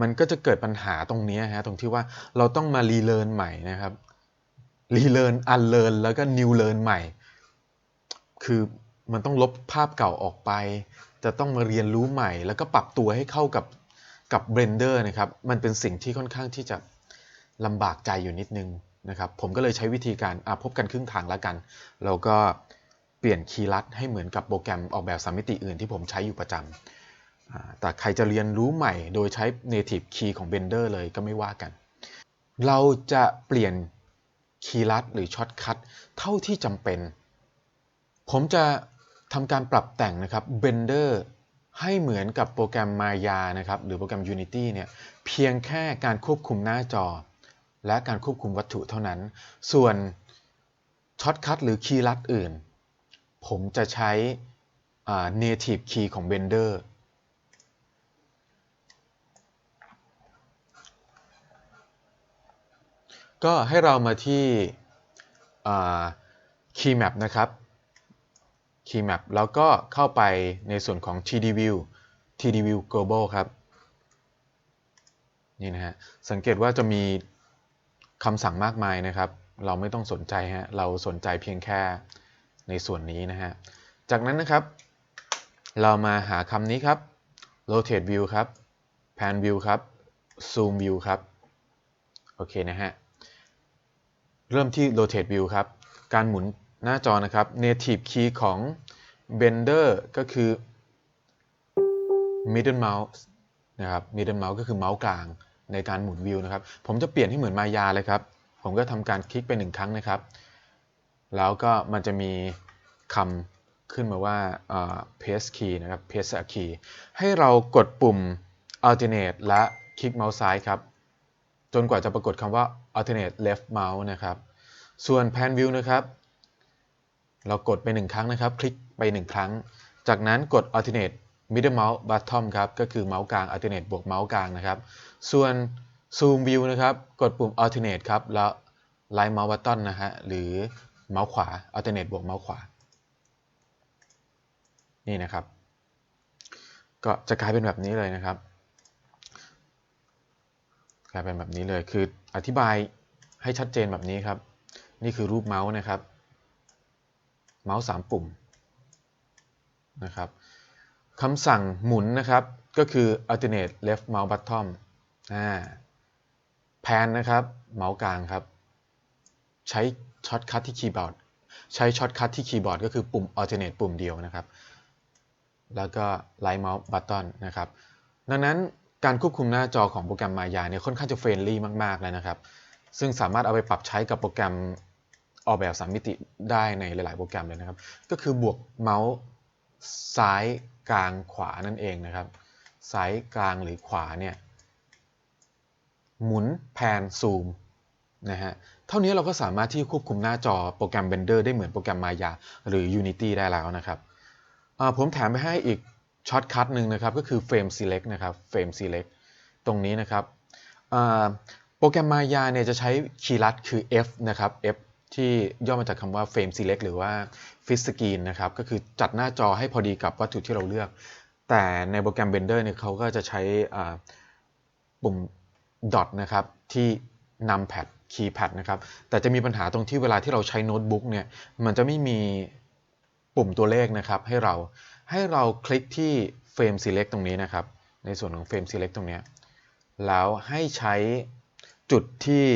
มันก็จะเกิดปัญหาตรงนี้ฮะตรงที่ว่าเราต้องมารีเลิร์นใหม่นะครับรีเลิร์นอันเลิร์นแล้วก็นิวเลิร์นใหม่ คือมันต้องลบภาพเก่าออกไป จะต้องมาเรียนรู้ใหม่ แล้วก็ปรับตัวให้เข้ากับกับ Blender นะครับ มันเป็นสิ่งที่ค่อนข้างที่จะลำบากใจอยู่นิดนึงนะครับ ผมก็เลยใช้วิธีการพบกันครึ่งทางแล้วกัน แล้วก็เปลี่ยนคีย์ลัดให้เหมือนกับโปรแกรมออกแบบสามมิติอื่นที่ผมใช้อยู่ประจำ แต่ใครจะเรียนรู้ใหม่โดยใช้ native key ของ Blender เลยก็ไม่ว่ากัน เราจะเปลี่ยนคีย์ลัดหรือช็อตคัทเท่าที่จำเป็น ผมจะทำการปรับแต่งนะครับ Blender ให้เหมือนกับโปรแกรม Maya นะครับ หรือโปรแกรม Unity เนี่ย เพียงแค่การควบคุมหน้าจอ และการควบคุมวัตถุเท่านั้น ส่วนช็อตคัทหรือคีย์ลัดอื่น ผมจะใช้ native key ของ Blender ก็ให้เรามาที่ Key Map นะครับ Key Map แล้วก็เข้าไปในส่วนของ TD View TD View Global ครับ นี่นะฮะ สังเกตว่าจะมีคำสั่งมากมายนะครับ เราไม่ต้องสนใจฮะ เราสนใจเพียงแค่ในส่วนนี้นะฮะ จากนั้นนะครับ เรามาหาคำนี้ครับ rotate view ครับ pan view ครับ zoom view ครับ โอเคนะฮะ เริ่มที่ rotate view ครับ การหมุนหน้าจอนะครับ native key ของ Blender ก็คือ middle mouse นะครับ middle mouse ก็คือเมาส์กลางในการหมุนวิวนะครับ ผมจะเปลี่ยนให้เหมือนมายาเลยครับ ผมก็ทำการคลิกไปหนึ่งครั้งนะครับ แล้วก็มันจะมีคำขึ้นมาว่า paste key นะครับ paste a key ให้เรากดปุ่ม alternate และคลิกเมาส์ซ้ายครับ จนกว่าจะปรากฏคำว่า alternate left mouse นะครับ ส่วน pan view นะครับ เรากดไปหนึ่งครั้งนะครับ คลิกไปหนึ่งครั้ง จากนั้นกด alternate middle mouse bottom ครับ ก็คือเมาส์กลาง alternate บวกเมาส์กลางนะครับ ส่วน zoom view นะครับ กดปุ่ม alternate ครับ แล้ว right mouse button นะฮะ หรือเมาส์ขวา alternate บวกเมาส์ขวา นี่นะครับ ก็จะกลายเป็นแบบนี้เลยนะครับ กลายเป็นแบบนี้เลย คืออธิบายให้ชัดเจนแบบนี้ครับ นี่คือรูปเมาส์นะครับ เมาส์3ปุ่มนะครับคำสั่งหมุนนะครับ ก็คือ alternate left mouse bottom อ่า pan นะครับ เมาส์กลางครับ ใช้ช็อตคัทที่คีย์บอร์ด ใช้ช็อตคัทที่คีย์บอร์ดก็คือปุ่ม alternate ปุ่มเดียวนะครับ แล้วก็ right mouse button นะครับ ดังนั้น การควบคุมหน้าจอของโปรแกรมมายาเนี่ยค่อนข้างจะเฟรนลี่มากๆเลยนะครับ ซึ่งสามารถเอาไปปรับใช้กับโปรแกรมออกแบบสามมิติได้ในหลาย ๆ โปรแกรมเลยนะครับ ก็คือบวกเมาส์ซ้ายกลางขวานั่นเองนะครับ ซ้ายกลางหรือขวาเนี่ย หมุนแพนซูมนะฮะ เท่านี้เราก็สามารถที่ควบคุมหน้าจอโปรแกรม Blender ได้เหมือนโปรแกรม Maya หรือ Unity ได้แล้วนะครับ ผมแถมไปให้อีก ช็อตคัทหนึ่งนะครับก็คือ Frame Select นะครับ Frame Select ตรงนี้นะครับโปรแกรม Maya เนี่ยจะใช้คีย์ลัดคือ F นะครับ F ที่ย่อมาจากคำว่า frame select หรือว่า fit screen นะครับก็คือจัดหน้าจอให้พอดีกับวัตถุที่เราเลือก แต่ในโปรแกรม Blender เนี่ยเขาก็จะใช้ปุ่ม dot นะครับที่นำแพด keypad นะครับแต่จะมีปัญหาตรงที่เวลาที่เราใช้โน้ตบุ๊กเนี่ยมันจะไม่มี ปุ่มตัวเลขนะครับ ให้เราให้เราคลิกที่ frame select ตรงนี้นะครับ ในส่วนของ frame select ตรงนี้ แล้วให้ใช้จุดที่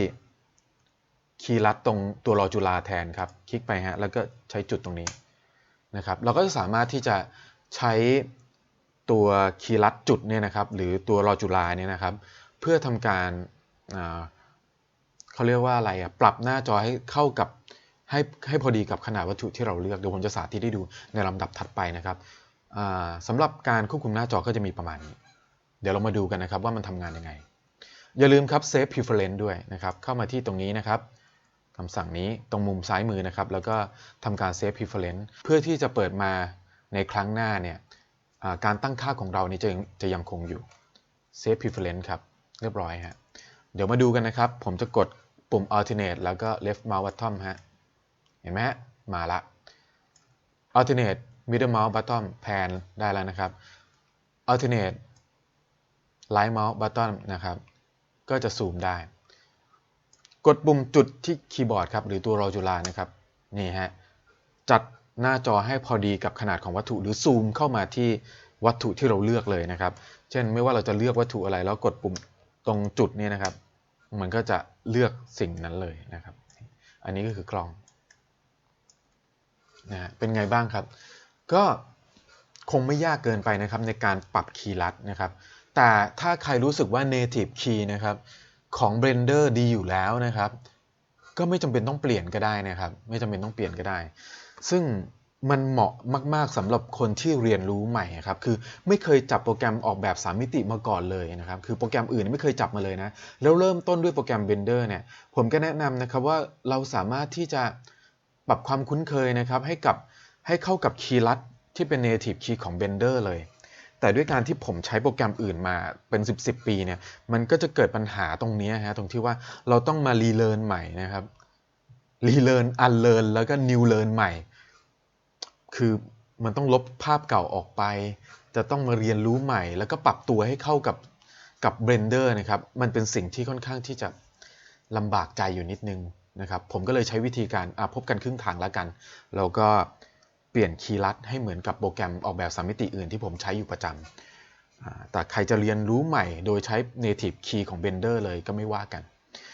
คีย์ลัดตรงตัวรอจุฬาแทนครับ คลิกไปฮะ แล้วก็ใช้จุดตรงนี้นะครับ เราก็จะสามารถที่จะใช้ตัวคีย์ลัดจุดเนี่ยนะครับ หรือตัวรอจุฬาเนี่ยนะครับ เพื่อทำการเขาเรียกว่าอะไรอะปรับหน้าจอให้เข้ากับ ให้ให้พอดีกับขนาดวัตถุที่เราเลือก เดี๋ยวผมจะสาธิตให้ดูในลำดับถัดไปนะครับสำหรับการควบคุมหน้าจอก็จะมีประมาณนี้ เดี๋ยวเรามาดูกันนะครับว่ามันทำงานยังไง อย่าลืมครับ Save Preference ด้วยนะครับ เข้ามาที่ตรงนี้นะครับคำสั่งนี้ตรงมุมซ้ายมือนะครับ แล้วก็ทำการ Save Preference เพื่อที่จะเปิดมาในครั้งหน้าเนี่ยการตั้งค่าของเรานี่จะจะยังคงอยู่ Save Preference ครับ เรียบร้อยฮะ เดี๋ยวมาดูกันนะครับ ผมจะกดปุ่ม Alternate แล้วก็ Left Mouse Button ฮะ ห็นไหมมาละ Alternate Middle Mouse Button Pan ได้แล้วนะครับ Alternate right mouse button นะครับ ก็จะซูมได้ กดปุ่มจุดที่คีย์บอร์ดครับ หรือตัวรอจุฬานะครับ นี่ฮะ จัดหน้าจอให้พอดีกับขนาดของวัตถุ หรือซูมเข้ามาที่วัตถุที่เราเลือกเลยนะครับ เช่นไม่ว่าเราจะเลือกวัตถุอะไรแล้วกดปุ่มตรงจุดนี้นะครับ มันก็จะเลือกสิ่งนั้นเลยนะครับ อันนี้ก็คือกล้อง นะเป็นไงบ้างครับ ก็คงไม่ยากเกินไปนะครับในการปรับคีย์ลัดนะครับ แต่ถ้าใครรู้สึกว่า native key นะครับของ Blender ดีอยู่แล้วนะครับ ก็ไม่จำเป็นต้องเปลี่ยนก็ได้นะครับ ไม่จำเป็นต้องเปลี่ยนก็ได้ ซึ่งมันเหมาะมากๆสำหรับคนที่เรียนรู้ใหม่ครับคือไม่เคยจับโปรแกรมออกแบบ 3 มิติมาก่อนเลยนะครับ คือโปรแกรมอื่นไม่เคยจับมาเลยนะ แล้วเริ่มต้นด้วยโปรแกรม Blender เนี่ย ผมก็แนะนำนะครับว่าเราสามารถที่จะ ปรับความคุ้นเคยนะครับให้กับให้เข้ากับคีย์ลัดที่เป็น native key ของ Blender เลย แต่ด้วยการที่ผมใช้โปรแกรมอื่นมาเป็น 10 10 ปีเนี่ย มันก็จะเกิดปัญหาตรงนี้ฮะ ตรงที่ว่าเราต้องมารีเลิร์นใหม่นะครับ รีเลิร์นอันเลิร์นแล้วก็นิวเลิร์นใหม่ คือมันต้องลบภาพเก่าออกไป จะต้องมาเรียนรู้ใหม่ แล้วก็ปรับตัวให้เข้ากับกับ Blender นะครับ มันเป็นสิ่งที่ค่อนข้างที่จะลำบากใจอยู่นิดนึง นะครับผมก็เลยใช้วิธีการพบกันครึ่งทางแล้วกันแล้วก็เปลี่ยนคีย์ลัดให้เหมือนกับโปรแกรมออกแบบสามมิติอื่นที่ผมใช้อยู่ประจำแต่ใครจะเรียนรู้ใหม่โดยใช้ native key ของ Blender เลยก็ไม่ว่ากัน